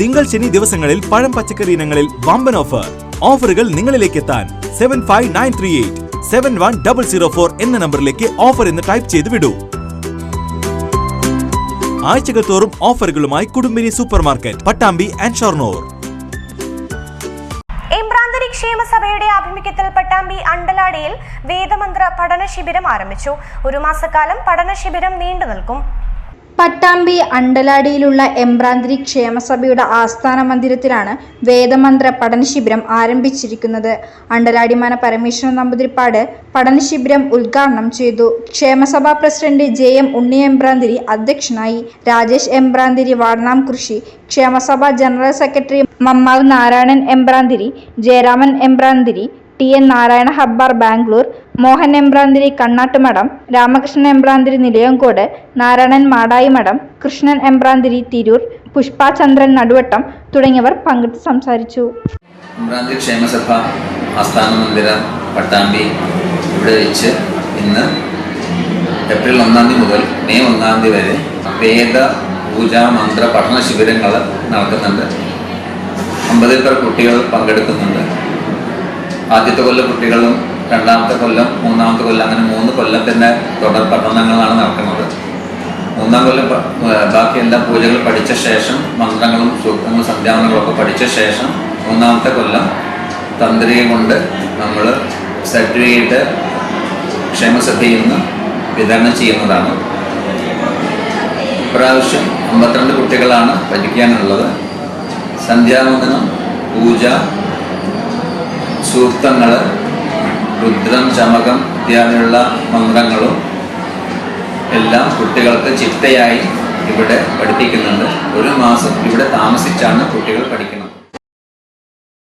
തിങ്കൾ ശനി ദിവസങ്ങളിൽ പഴം പച്ചക്കറി ഇനങ്ങളിൽ വമ്പൻ ഓഫർ ഓഫറുകൾ നിങ്ങളിലേക്ക് എത്താൻ seven five nine three eight seven one double zero four എന്ന നമ്പറിലേക്ക് ഓഫർ എന്ന് ടൈപ്പ് ചെയ്ത് വിടൂ. ആഴ്ചകൾ തോറും ഓഫറുകളുമായി Kudumbini super market Pattambi and Shoranur. ക്ഷേമസഭയുടെ ആഭിമുഖ്യത്തിൽ പട്ടാമ്പി അണ്ടലാടിയിൽ വേദമന്ത്ര പഠന ശിബിരം ആരംഭിച്ചു. ഒരു മാസക്കാലം പഠന ശിബിരം നീണ്ടു നിൽക്കും. പട്ടാമ്പി അണ്ടലാടിയിലുള്ള എംബ്രാന്തിരി ക്ഷേമസഭയുടെ ആസ്ഥാന മന്ദിരത്തിലാണ് വേദമന്ത്ര പഠനശിബിരം ആരംഭിച്ചിരിക്കുന്നത്. അണ്ടലാടിമാന പരമേശ്വരൻ നമ്പൂതിരിപ്പാട് പഠനശിബിരം ഉദ്ഘാടനം ചെയ്തു. ക്ഷേമസഭാ president J M Unni Embranthiri അധ്യക്ഷനായി. രാജേഷ് എംബ്രാന്തിരി വാടനാം കൃഷി. ക്ഷേമസഭാ ജനറൽ സെക്രട്ടറി മമ്മാവ് നാരായണൻ എംബ്രാന്തിരി ജയരാമൻ എംബ്രാന്തിരി ടി എൻ നാരായണ ഹബ്ബാർ ബാംഗ്ലൂർ മോഹൻ എംബ്രാന്തിരി കണ്ണാട്ടുമഠം രാമകൃഷ്ണൻ എംബ്രാന്തിരി നിലയങ്കോട് നാരായണൻ മാടായി മഠം കൃഷ്ണൻ എംബ്രാന്തിരി തിരൂർ പുഷ്പാചന്ദ്രൻ നടുവട്ടം തുടങ്ങിയവർ പങ്കെടുത്ത് സംസാരിച്ചു. ക്ഷേമസഭ ആസ്ഥാന മന്ദിരം പട്ടാമ്പി ഇവിടെ വെച്ച് ഇന്ന് ഏപ്രിൽ ഒന്നാം തീയതി മുതൽ മെയ് ഒന്നാം തീയതി വരെ വേദ പൂജ മന്ത്ര പഠന ശിബിരങ്ങൾ നടക്കുന്നുണ്ട്. അമ്പതിൽ പേർ കുട്ടികൾ പങ്കെടുക്കുന്നുണ്ട്. ആദ്യത്തെ കൊല്ലം കുട്ടികളും രണ്ടാമത്തെ കൊല്ലം മൂന്നാമത്തെ കൊല്ലം അങ്ങനെ മൂന്ന് കൊല്ലം തന്നെ തുടർ പഠനങ്ങളാണ് നടക്കുന്നത്. മൂന്നാം കൊല്ലം ബാക്കി എല്ലാ പൂജകളും പഠിച്ച ശേഷം മന്ത്രങ്ങളും സൂക്തങ്ങളും സന്ധ്യാമങ്ങളും ഒക്കെ പഠിച്ച ശേഷം മൂന്നാമത്തെ കൊല്ലം തന്ത്രിയെ കൊണ്ട് നമ്മൾ സർട്ടിഫിക്കറ്റ് ക്ഷേമസഭയിൽ നിന്ന് വിതരണം ചെയ്യുന്നതാണ്. ഇപ്രാവശ്യം അമ്പത്തിരണ്ട് കുട്ടികളാണ് പഠിക്കാനുള്ളത്. സന്ധ്യാവന്ദനം പൂജ സൂക്തങ്ങൾ രുദ്രം ചമകം ഇത്യാദിയുള്ള മന്ത്രങ്ങളും എല്ലാം കുട്ടികൾക്ക് ചിട്ടയായി ഇവിടെ പഠിപ്പിക്കുന്നുണ്ട്. ഒരു മാസം ഇവിടെ താമസിച്ചാണ് കുട്ടികൾ പഠിക്കുന്നത്.